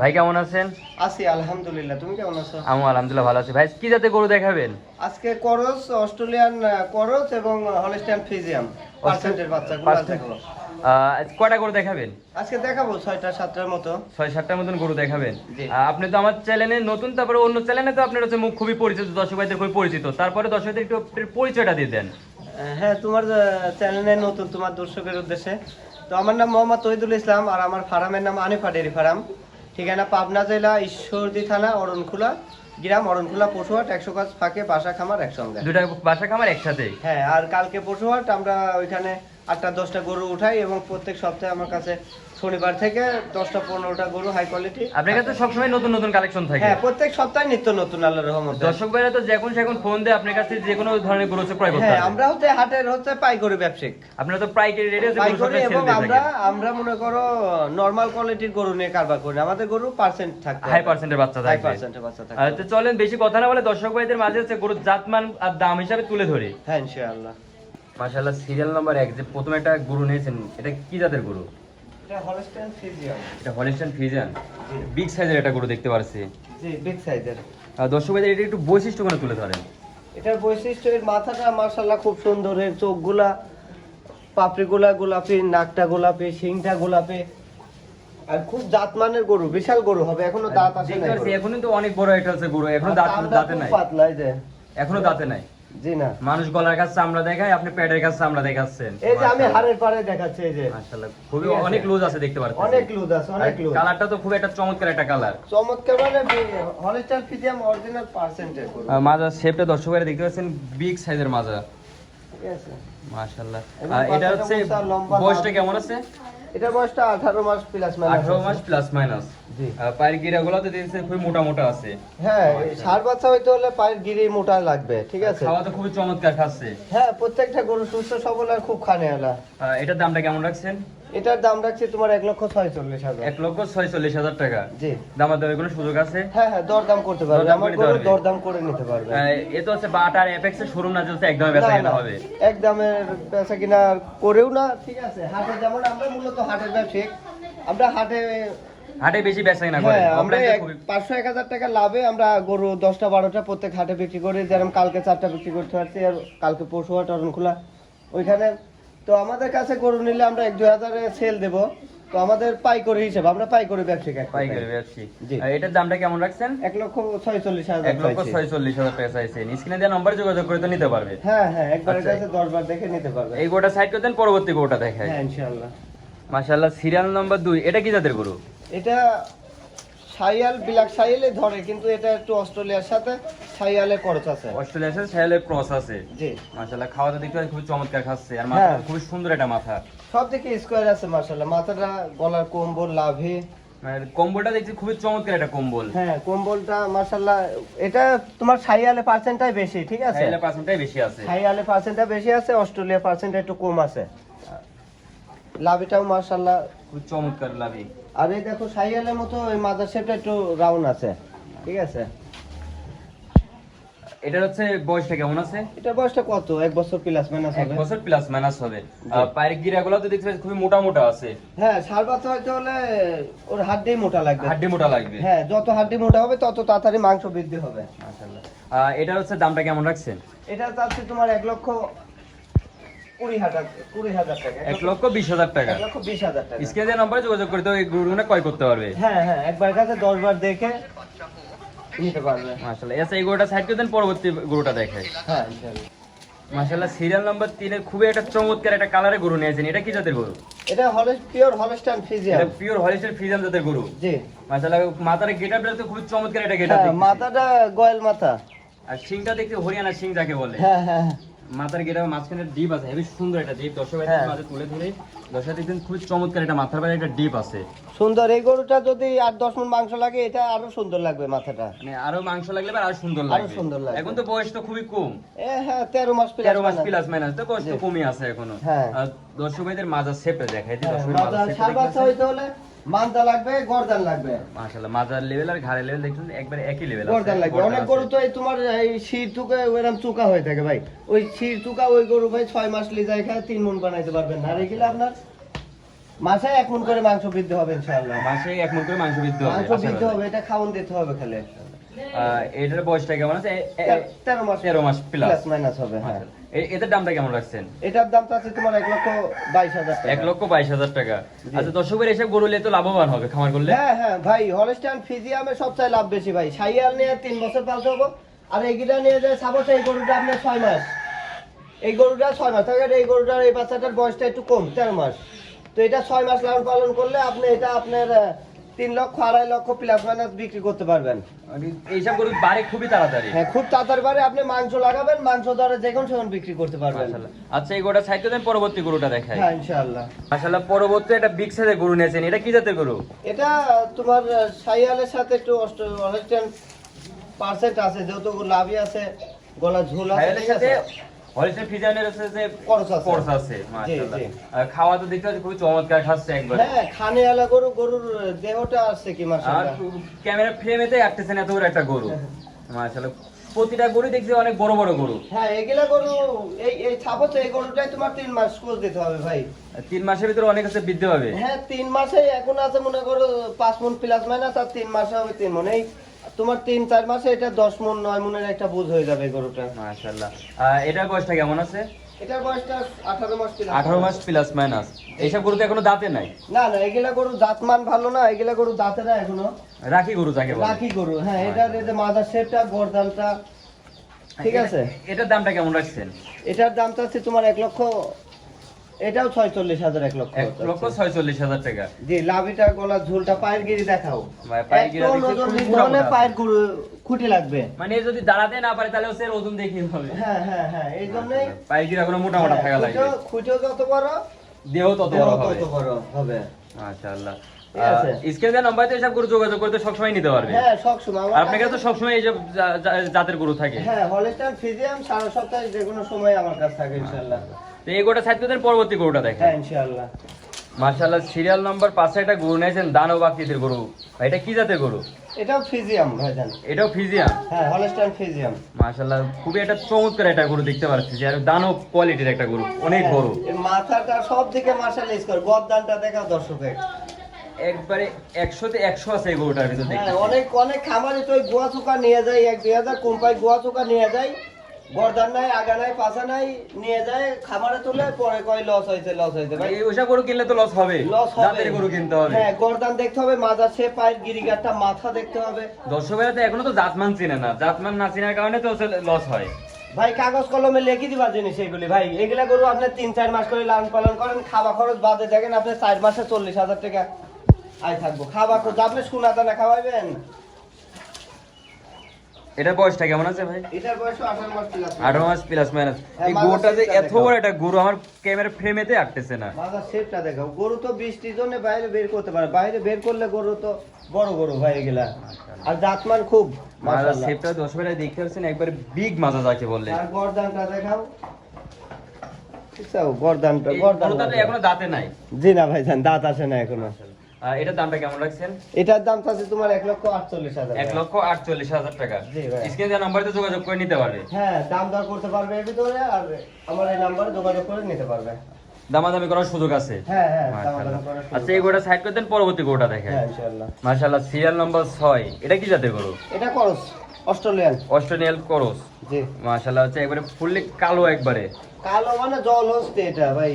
ভাই কেমন আছেন? আছি আলহামদুলিল্লাহ। তুমি কেমন আছো? আমি আলহামদুলিল্লাহ ভালো আছি। ভাই কি জাতে গরু দেখাবেন? আজকে করস অস্ট্রেলিয়ান করস এবং হলস্টাইন ফিজিয়াম পার্সেন্টের বাচ্চাগুলো Percent- দেখাবো আহ, কয়টা গরু দেখাবেন? আজকে দেখাবো ছয়টা সাতটার মতো। ছয় সাতটার মতন গরু দেখাবেন। আপনি তো আমার চ্যানেলে নতুন তারপরে অন্য চ্যানেলে তো আপনার হচ্ছে মুখ খুবই পরিচিত দর্শক ভাইদের খুবই পরিচিত। তারপরে দর্শকদের একটু পরিচয়টা দিয়ে দেন। হ্যাঁ তোমার চ্যানেলে নতুন তোমার দর্শকের উদ্দেশ্যে। তো আমার নাম মোহাম্মদ তহিদুল ইসলাম আর আমার ফার্মের নাম আনিফা ডেরি ফার্ম। ঠিকানা পাবনা জেলা ঈশ্বরদী থানা অরণখোলা গ্রাম অরণখোলা পশুহাট একশো গাছ ফাঁকে বাসা খামার একসঙ্গে দুটা বাসা খামার একসাথে? হ্যাঁ আর কালকে পশুহাট আমরা ওইখানে আটটা দশটা গরু উঠাই এবং প্রত্যেক সপ্তাহে আমার কাছে শনিবার থেকে দশটা পনেরোটা গরু হাই কোয়ালিটি আপনার কাছে সবসময় নতুন নতুন কালেকশন থাকে। হ্যাঁ প্রত্যেক সপ্তাহে নিত্য নতুন আল্লাহর রহমতে দর্শক ভাইরা তো যখন সেখন ফোন দিয়ে আপনার কাছে যে কোনো ধরনের গরু হচ্ছে ক্রয় করতে হ্যাঁ আমরা হচ্ছে হাটের হচ্ছে পাইকারি ব্যবসায়িক। আপনারা তো পাইকারি রেটে হচ্ছে গরু পাইকারি এবং আমরা আমরা মনে করো নরমাল কোয়ালিটির গরু নিয়ে কারবার করি আমাদের গরু পার্সেন্ট থাকবে হাই পার্সেন্টের বাচ্চা হাই পার্সেন্টের বাচ্চা থাকবে তো চলেন বেশি কথা না বলে দর্শক ভাইদের মাঝে হচ্ছে গরুর জাতমান আর দাম হিসাবে তুলে ধরি। হ্যাঁ ইনশাআল্লাহ। মাশাআল্লাহ সিরিয়াল নাম্বার এক যে প্রথমে একটা গরু নিয়েছেন এটা কি জাতের গরু? এটা হলস্টাইন ফিজিয়াম এটা হলিস্টান ফিজিয়ান বিগ সাইজের একটা গরু দেখতে পারছি। জি বিগ সাইজের দর্শক ভাইদের এটা একটু বৈশিষ্ট্য করে তুলে ধরেন। এটার বৈশিষ্ট্য এর মাথাটা মার্শাল্লাহ খুব সুন্দর এর চোখগুলা পাপড়িগুলা গোলাপি নাকটা গোলাপি শিংটা গোলাপি। আর খুব জাতমানের গরু বিশাল গরু হবে এখনও দাঁত আসে। এখনও তো অনেক বড় এটা আছে গরু এখনও দাঁত দাঁতে নাই। পাতলা। এখনও দাঁতে নাই। জি না। মানুষ গলার কাছে চামড়া দেখায় আপনি প্যাডের কাছে চামড়া দেখাচ্ছেন। এই যে আমি হাড়ের দেখাচ্ছি এই যে। মাশাআল্লাহ খুবই অনেক লুজ আছে দেখতে পাচ্ছেন অনেক লুজ আছে অনেক লুজ। কালারটা তো খুব একটা চমৎকার একটা কালার। চমৎকার মানে হলিস্টার ফিজিয়াম অরিজিনাল পার্সেন্টেজ। মাজা শেপটা দর্শক দেখতে পাচ্ছেন বিগ সাইজের মাজা। মাশাআল্লাহ। এটা হচ্ছে বয়সটা কেমন আছে? এটা বয়সটা আঠারো মাস প্লাস আঠারো মাস প্লাস মাইনাস জি। পায়ের খুব মোটা মোটা আছে। হ্যাঁ সার বাচ্চা হইতে হলে পায়ের গিরি মোটা লাগবে ঠিক আছে? খাওয়া তো খুবই চমৎকার খাচ্ছে। হ্যাঁ প্রত্যেকটা গরু সুস্থ সবল আর খুব খানে এটার দামটা কেমন রাখছেন? এটার দাম রাখছি তোমার এক লক্ষ ছয়চল্লিশ হাজার। এক লক্ষ ছয়চল্লিশ হাজার টাকা। জি। দামের কোনো সুযোগ আছে? হ্যাঁ হ্যাঁ দরদাম করতে পারবে। আমার গরু দরদাম করে নিতে পারবে। এ তো হচ্ছে বাটা আর অ্যাপেক্সের শোরুম না চলছে একদমই বেচা কেনা হবে। একদমের বেচা কিনা করেও না ঠিক আছে। হাটে যেমন আমরা মূলত হাটের আমরা হাটে হাটে বেশি বেচা কেনা করে। হ্যাঁ আমরা পাঁচশো এক হাজার টাকা লাভে আমরা গরু দশটা বারোটা প্রত্যেক হাটে বিক্রি করি। যেরকম কালকে চারটা বিক্রি করতে পারছি আর কালকে পরশু হাট অরণখোলা ওইখানে তো আমাদের কাছে গরু নিলে আমরা এক দুই হাজারে সেল দেব। তো আমাদের পাইকারি হিসেবে আমরা পাইকারি ব্যবসায়িক এক পাইকারি। আর এটার দামটা কেমন রাখছেন? এক লক্ষ ছয়চল্লিশ হাজার এক লক্ষ। ছয়চল্লিশ হাজার টাকা চাইছেন। স্ক্রিনে দেওয়া নম্বরে যোগাযোগ করে তো নিতে পারবে। হ্যাঁ হ্যাঁ একবারের আচ্ছা। কাছে দশ বার দেখে নিতে পারবে। এই গোটা সাইড করে দেন পরবর্তী গোটা দেখায় হ্যাঁ ইনশাআল্লাহ। মাশাআল্লাহ সিরিয়াল নাম্বার দুই। এটা কি জাতের গরু? এটা সাইয়াল বিলাক সাইয়ালে ধরে কিন্তু এটা একটু অস্ট্রেলিয়ার সাথে। সাইয়ালে খরচ আছে। অস্ট্রেলিয়ার সাথে ক্রস আছে। জি। মাশাআল্লাহ খাওয়াতে দেখতে পাচ্ছি চমৎকার খাচ্ছে। আর হ্যাঁ। মাথা খুবই সুন্দর একটা মাথা। সব দিকে স্কোয়ার আছে মার্শাল্লাহ মাথাটা গলার কম্বল লাভে। মানে কম্বলটা দেখছি খুবই চমৎকার একটা কম্বল। হ্যাঁ কম্বলটা মার্শাল্লাহ এটা তোমার সাইয়ালে পার্সেন্টটাই বেশি ঠিক আছে? সাহেলের পার্সেন্টটাই বেশি আছে। সাইয়ালে পার্সেন্টটা বেশি আছে অস্ট্রেলিয়া পার্সেন্ট একটু কম আছে। লাভিটাও মার্শাল্লাহ খুব চমৎকার লাগে আর এই দেখো সাইয়ালের মতো ওই মাদার শেপটা একটু রাউন্ড আছে ঠিক আছে? এটার হচ্ছে বয়সটা কেমন আছে? এটা বয়সটা কত? এক বছর প্লাস মাইনাস এক বছর প্লাস মাইনাস হবে। পায়ের গিরাগুলো তো দেখতে খুবই মোটা মোটা আছে। হ্যাঁ সার বাচ্চা হইতে হলে ওর হাড্ডি মোটা লাগবে। হাড্ডি মোটা লাগবে। হ্যাঁ যত হাড্ডি মোটা হবে তত তাড়াতাড়ি মাংস বৃদ্ধি হবে। মাশাআল্লাহ। এটার হচ্ছে দামটা কেমন রাখছেন? এটা চাচ্ছি তোমার এক লক্ষ কুড়ি হাজার কুড়ি হাজার এক লক্ষ বিশ হাজার টাকা। নম্বরে যোগাযোগ করে তো গরুগুলো ক্রয় করতে পারবে? হ্যাঁ হ্যাঁ একবার কাছে দশ বার দেখে নিতে পারবে। মাশাআল্লাহ। এসে এই গরুটা সাইড করে দেন পরবর্তী গরুটা দেখায় হ্যাঁ ইনশাআল্লাহ। মাশাআল্লাহ সিরিয়াল নাম্বার তিনের খুবই একটা চমৎকার একটা কালারে গরু নিয়েছেন এটা কি জাতের গরু? এটা পিওর হলস্টাইন ফিজিয়াম এটা পিওর হলিস্টার ফ্রিজাম জাতের গরু। জি। মাশাআল্লাহ মাথার গেটআপটা তো খুব চমৎকার একটা গেটআপ হ্যাঁ মাথাটা গোয়াল মাথা। আর সিংটা দেখতে হরিয়ানা সিং যাকে বলে। হ্যাঁ হ্যাঁ। মাথার গেটআপ মাঝখানে ডিপ আছে হেবি সুন্দর একটা ডিপ হ্যাঁ। ভাইদের মাঝে তুলে ধরে দর্শক দেখবেন খুব চমৎকার একটা মাথার বাইরে একটা ডিপ আছে সুন্দর এই গরুটা যদি আট দশ মন মাংস লাগে এটা আরও সুন্দর লাগবে মাথাটা মানে আরও মাংস লাগলে আরও সুন্দর লাগবে আরও সুন্দর লাগবে। এখন তো বয়স তো খুবই কম হ্যাঁ তেরো মাস plus তেরো মাস। প্লাস মাইনাস তো বয়স তো কমই আছে এখনও হ্ঁ। আর দর্শক ভাইদের মাজার শেপটা দেখাই দিই হ্যাঁ, দর্শক মাথা মাজার বাচ্চা হইতে হলে লাগবে গর্দান লাগবে। মাশাআল্লাহ মাজার লেভেল আর লেভেল দেখছেন একবারে একই লেভেল গর্দান লাগবে। অনেক গরু তো এই তোমার এই শির চুকে ওইরকম চুকা হয়ে থাকে ভাই। ওই শির চুকা ওই গরু ভাই ছয় মাস লিজাই খায় তিন মন বানাইতে পারবেন না। আর আপনার মাসে এক মন করে মাংস বৃদ্ধি হবে ইনশাআল্লাহ। মাসে এক মন করে মাংস বৃদ্ধি হবে মাংস বৃদ্ধি হবে এটা খাওয়ান দিতে হবে খালি। এটার বয়সটা কেমন আছে? তেরো মাস তেরো মাস প্লাস মাইনাস হবে হ্যাঁ। এ- দামটা কেমন রাখছেন? এটার দাম তো আছে তোমার এক লক্ষ বাইশ হাজার টাকা। এক লক্ষ বাইশ হাজার টাকা। আচ্ছা দর্শকের গরু নিয়ে তো লাভবান হবে খামার করলে? হ্যাঁ হ্যাঁ ভাই হলস্টাইন ফিজিয়ামে সবচেয়ে লাভ বেশি ভাই। সাইয়াল নিয়ে তিন বছর পালতে হব আর এগুলা নিয়ে যায় সাপোজ এই গরুটা আপনার ছয় মাস। এই গরুটা ছয় মাস তাহলে এই গরুটার এই বাচ্চাটার বয়সটা একটু কম তেরো মাস। তো এটা ছয় মাস লালন পালন করলে আপনি এটা আপনার তিন লক্ষ আড়াই লক্ষ প্লাস মাইনাস বিক্রি করতে পারবেন। এইসব গরু বাড়ে খুবই তাড়াতাড়ি। হ্যাঁ খুব তাড়াতাড়ি বারে আপনি মাংস লাগাবেন মাংস যে কোনো সময় বিক্রি করতে পারবেন। আচ্ছা এই গরুটা সাইড দেন পরবর্তী গরুটা দেখাই। হ্যাঁ ইনশাআল্লাহ। মাশাআল্লাহ পরবর্তী একটা বিগ সাইজের গরু নিয়েছেন। এটা কি জাতের গরু? এটা তোমার সাইয়ালের সাথে একটু অনেকটা পার্সেন্ট আছে যেহেতু লাভই আছে গলা ঝোল আছে আছে হলিস্টার আছে যে আছে। আছে মাশাআল্লাহ। খাওয়া তো দেখতে খুবই চমৎকার খাচ্ছে একবার। হ্যাঁ খানে আলা গরু গরুর দেহটা আছে কি আর মাশাআল্লাহ? ক্যামেরা ফ্রেমেতে এত বড় একটা গরু। মাশাআল্লাহ প্রতিটা গরু দেখছি অনেক বড় বড় গরু। হ্যাঁ এগুলা গরু এই এই ছাপত এই গরুটাই তোমার তিন মাস কোচ দিতে হবে ভাই। তিন মাসের ভিতরে অনেক কাছে বৃদ্ধি হবে। হ্যাঁ তিন মাসে এখন আছে মনে করো পাঁচ মন প্লাস মাইনাস আর তিন মাসে হবে তিন মন। এই তোমার তিন চার মাসে এটা দশ মন নয় মনের একটা বুঝ হয়ে যাবে গরুটা। মাশাআল্লাহ। আহ, এটার বয়সটা কেমন আছে? এটার বয়সটা আঠারো মাস আঠারো মাস প্লাস মাইনাস এইসব গরু তো এখনও দাঁতে নাই? না না এগুলা গরু জাতমান ভালো না এগুলা গরু দাঁতে না এখনও। রাখি গরু যাকে রাখি গরু হ্যাঁ এটার মাদার শেপটা গরদানটা ঠিক আছে? এটার দামটা কেমন রাখছেন? এটার দাম চাচ্ছি তোমার এক লক্ষ এটাও ছয়চল্লিশ হাজার এক লক্ষ এক লক্ষ ছয়চল্লিশ হাজার টাকা। জি লাভিটা গলা ঝুলটা পায়ের গিরি দেখাও। পায়ের মোটা। পায়ের খুঁটি লাগবে। মানে যদি দাঁড়াতে না পারে তাহলে সে ওজন দেখিয়ে হবে। হ্যাঁ হ্যাঁ হ্যাঁ এই জন্যই পায়ের গিরা কোনো মোটা মোটা থাকা লাগে খুঁটিও- খুঁটিও যত বড় দেহ তত বড় হবে তত বড় হবে। স্ক্রিনে দেওয়া নাম্বারে এসব গরু যোগাযোগ করতে সবসময় নিতে পারবে। হ্যাঁ সবসময়। আপনার কাছে তো সবসময় এই যে জা- জা- জাতের গরু থাকে। হ্যাঁ ফিজিয়াম সারা সপ্তাহে যে কোনো সময় আমার কাছে থাকে ইনশাল্লাহ তো এই গরুটা সাইড করে দেন, পরবর্তী গরুটা দেখেন। হ্যাঁ ইনশাল্লাহ মাশাআল্লাহ সিরিয়াল নাম্বার পাশে একটা গরু নিয়েছেন দানব আকৃতির গরু। এটা কি জাতের গরু? এটাও ফিজিয়াম ভাইজান এটাও ফিজিয়াম? হ্যাঁ হলিস্টান ফিজিয়াম। মাশাআল্লাহ খুবই একটা চমৎকার একটা গরু দেখতে পাচ্ছি যে আর দানব কোয়ালিটির একটা গরু অনেক বড় এর মাথাটা সব দিকে মার্শাল ইস করে গদ্দানটা দেখাও দর্শকে একবারে একশোতে একশো আছে এই গরুটার ভিতর হ্যাঁ অনেক অনেক খামারে তো গোয়া চোকা নিয়ে যায় এক দুই হাজার কোম্পানি গোয়া চোকা নিয়ে যায় গর্দান নাই আগা নাই পাশা নাই নিয়ে যায় খামারে তুলে পরে কয় লস হয়েছে লস হয়েছে। ভাই ওইসব গরু কিনলে তো লস হবে। লস হবে। গরু কিনতে হবে। হ্যাঁ গর্দান দেখতে হবে মাজা সে পায়ের গিরিগারটা মাথা দেখতে হবে। দর্শকেরা তো এখনও তো জাতমান চিনে না। জাতমান না চিনার কারণে তো লস হয়। ভাই কাগজ কলমে লিখে দিবা জিনিস এগুলি ভাই। এগুলা গরু আপনি তিন চার মাস করে লালন পালন করেন খাওয়া খরচ বাদে দেখেন আপনি চার মাসে চল্লিশ হাজার টাকা আয় থাকব। খাওয়া খরচ আপনি সোনা দানা খাওয়াইবেন? এটার বয়সটা কেমন আছে ভাই? এটার বয়স আঠারো মাস প্লাস আঠারো মাস প্লাস মাইনাস হ্যাঁ, এই মাঝার গরুটা যে এত বড় একটা গরু আমার ক্যামেরা ফ্রেমেতে আটতেছে না। মাথার শেপটা দেখাও। গরু তো বৃষ্টির জন্য বাইরে বের করতে পারে। বাইরে বের করলে গরু তো বড় গরু ভাই এগুলা আর জাতমান খুব মাশাআল্লাহ। শেপটা দেখতে পাচ্ছেন একবারে বিগ মাজা যাকে বললে আর গর্দানটা দেখাও? গর্দানটা এই গর্দান গরুটা তো এখনও দাঁতে নাই। জি না ভাই দাঁত আসে না এখনও। আর এটার দামটা কেমন রাখছেন? এটার দাম আছে তোমার এক লক্ষ আটচল্লিশ হাজার এক লক্ষ আটচল্লিশ হাজার টাকা। জি ভাই। স্ক্রিনে নাম্বারে যোগাযোগ করে নিতে পারবে। হ্যাঁ দাম দর করতে পারবে এর ভিতরে আর আমার এই নাম্বারে যোগাযোগ করে নিতে পারবে। দামাদামি করার সুযোগ আছে? হ্যাঁ হ্যাঁ আচ্ছা এই গোটা সাইড করে দেন পরবর্তী গোটা দেখেন। হ্যাঁ মাশাআল্লাহ সিরিয়াল নাম্বার ছয়। এটা কি জাতের গরু? এটা করস অস্ট্রেলিয়ান। অস্ট্রেলিয়াল করস। জি। মাশাআল্লাহ হচ্ছে একবারে ফুললি কালো একবারে। কালো মানে জল হচ্ছে এটা ভাই।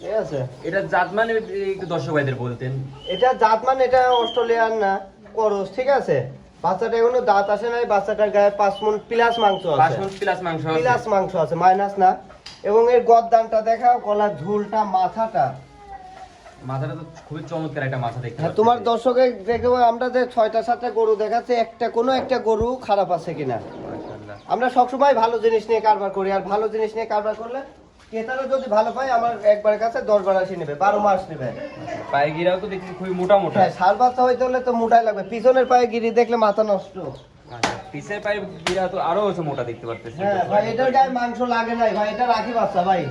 ঠিক আছে। এটা জাত মানে একটু দর্শক ভাইদের বলতেন। এটা জাত মানে এটা অস্ট্রেলিয়ান না করস ঠিক আছে? বাচ্চাটা এখনও দাঁত আসে নাই বাচ্চাটার গায়ে পাঁচ মন প্লাস মাংস পাঁচ আছে মণ প্লাস মাংস আছে। প্লাস মাংস আছে মাইনাস না। এবং এর গদ্দানটা দেখাও গলার ঝুলটা মাথাটা। মাথাটা তো খুবই চমৎকার একটা মাথা দেখতে হ্যাঁ তোমার দর্শকে দেখে আমরা যে ছয়টা সাতটা গরু দেখাচ্ছে একটা কোনো একটা গরু খারাপ আছে কিনা। আমরা সবসময় ভালো জিনিস নিয়ে কারবার করি আর ভালো জিনিস নিয়ে কারবার করলে ক্রেতারা যদি ভালো পায় আমার একবার কাছে দশ বার আসি নেবে বারো মাস নেবে। পায়ে গিরাও তো দেখছি খুবই মোটা মোটা। হ্যাঁ সার বাচ্চা হইতে হলে তো মোটাই লাগবে। পিছনের পায়ে গিরি দেখলে মাথা নষ্ট। আচ্ছা, পিছের পায়ে গিরা তো আরও মোটা দেখতে পারতেছি। হ্যাঁ ভাই এটার গায়ে মাংস লাগে নাই ভাই এটা রাখি বাচ্চা ভাই।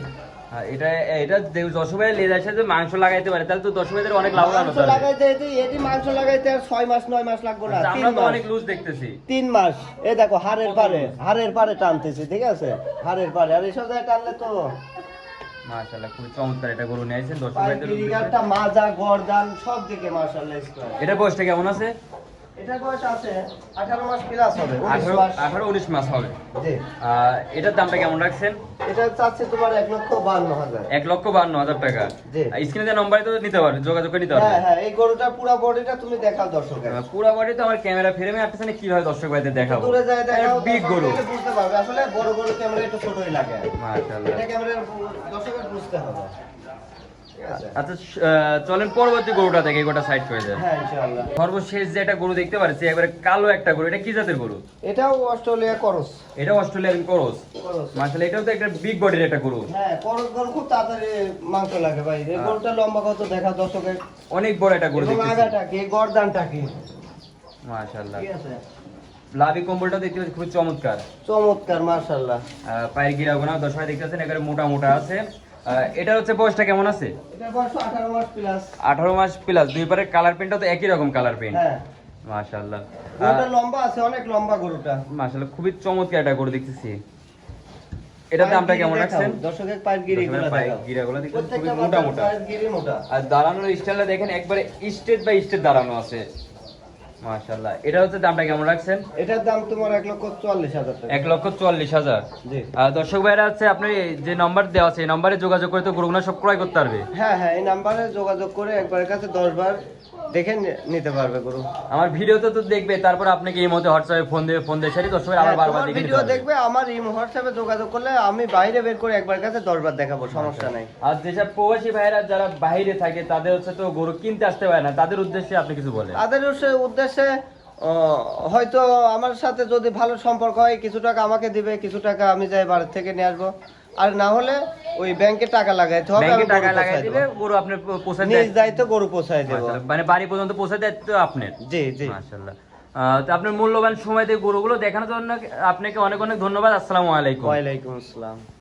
এটা এটা দশ ভাই সাথে মাংস লাগাইতে পারে তাহলে তো দশ ভাইদের অনেক লাভবান মাংস লাগাইতে এটি এটি মাংস লাগাইতে আর ছয় মাস নয় মাস লাগবে না আচ্ছা, আমরা তো অনেক লুজ দেখতেছি। তিন মাস। এ দেখো হাড়ের পারে হাড়ের পারে টানতেছি ঠিক আছে? হাড়ের পারে আর এসব জায়গায় টানলে তো মাশাআল্লাহ চমৎকার এটা গরু নিয়ে মাজা গরদান সব দিকে মাশাআল্লাহ এটা বয়সটা কেমন আছে? এটা বয়স আছে 18 মাস প্লাস হবে 19 মাস। আঠারো উনিশ মাস হবে। জি। এটার দামটা কেমন রাখছেন? এটা চাচ্ছে তোমার 1 লক্ষ 52 হাজার। লক্ষ বান্ন হাজার টাকা। জি। স্ক্রিনে যে নম্বরে তো নিতে পারবে যোগাযোগ করে নিতে পারবে। হ্যাঁ হ্যাঁ এই গরুটা পুরো বডিটা তুমি দেখাও দর্শকের আহ, পুরা বাড়ি তো আমার ক্যামেরা ফ্রেমে আসতেছে না কীভাবে দর্শক ভাইদের দেখাবো? দূরে যায় দেখাও বিগ গরু। বুঝতে পারবে। আসলে বড় গরু ক্যামেরা একটু ছোটই লাগে। মাশাআল্লাহ। এটা ক্যামেরা দর্শকের বুঝতে হবে। ঠিক আছে আচ্ছা চলেন পরবর্তী গরুটা দেখে গোটা সাইড করে দেন। হ্যাঁ সর্বশেষ যে একটা গরু দেখতে পাচ্ছি একবারে কালো একটা গরু এটা কি জাতের গরু? এটাও অস্ট্রেলিয়া করস। এটা অস্ট্রেলিয়ান করস। করস। মাশাআল্লাহ এটাও তো একটা বিগ বডির একটা গরু। হ্যাঁ করস গরু খুব তাড়াতাড়ি মাংস লাগে ভাই। এই হ্যাঁ। গরুটা লম্বা কত দেখা দর্শকের? অনেক বড় একটা গরু দেখতেছি। আগাটা কি গর্দানটা কি? মাশাআল্লাহ। ঠিক আছে। লাভি কম্বলটা দেখতে পাচ্ছি খুব চমৎকার। চমৎকার মাশাআল্লাহ। পায়ের দেখতে পাচ্ছেন একেবারে মোটা মোটা আছে। এটা হচ্ছে বয়সটা কেমন আছে? এটা বয়স 18 মাস প্লাস আঠারো মাস প্লাস দুই পারের কালার প্রিন্টও তো একই রকম কালার প্রিন্ট হ্যাঁ। লম্বা আছে অনেক লম্বা গরুটা। মাশাআল্লাহ খুবই চমৎকার একটা গরু দেখতেছি। দামটা কেমন রাখছেন? দর্শকের পায়ের গিরি গুলো পায়ের দেখাও। গিরাগুলো দেখতে খুবই মোটা মোটা। মোটা। আর দাঁড়ানোর স্টাইলটা দেখেন একবারে স্টেট বাই স্টেট দাঁড়ানো আছে। মাশাআল্লাহ। এটা হচ্ছে দামটা কেমন রাখছেন? এটার দাম তোমার এক লক্ষ হাজার টাকা। লক্ষ হাজার। জি। দর্শক ভাইরা আছে আপনি যে নাম্বার দেওয়া আছে এই নম্বরে যোগাযোগ করে তো গরুগুলো সব ক্রয় করতে পারবে। হ্যাঁ হ্যাঁ এই নাম্বারে যোগাযোগ করে একবারের কাছে দশ বার দেখে নিতে পারবে গরু। আমার ভিডিওতে তো দেখবে তারপর আপনাকে এই মধ্যে হোয়াটসঅ্যাপে ফোন দেবে ফোন দিয়ে সারি দর্শক ভাই আবার হ্যাঁ, বারবার তোমার দেখে ভিডিও দেখবে আমার এই হোয়াটসঅ্যাপে যোগাযোগ করলে আমি বাইরে বের করে একবার কাছে দশ বার দেখাবো সমস্যা নাই। আর যেসব প্রবাসী ভাইরা যারা বাইরে থাকে তাদের হচ্ছে তো গরু কিনতে আসতে পারে না তাদের উদ্দেশ্যে আপনি কিছু বলেন। তাদের উদ্দেশ্যে- হয়তো আমার সাথে যদি ভালো সম্পর্ক হয় কিছু টাকা আমাকে দিবে কিছু টাকা আমি যাই বাড়ি থেকে নিয়ে আসব। আর না হলে ওই ব্যাংকে টাকা লাগাইতে হবে ব্যাংকে টাকা লাগাই দিবে গরু আপনি পোষায় নিজ দায়িত্ব গরু পৌঁছায় দেব। মানে বাড়ি পর্যন্ত পোষায় দায়িত্ব আপনার? জি জি। মাশাআল্লাহ। তো আপনার মূল্যবান সময় দিয়ে গরুগুলো দেখানোর জন্য আপনাকে অনেক অনেক ধন্যবাদ আসসালামু আলাইকুম। ওয়ালাইকুম আসসালাম।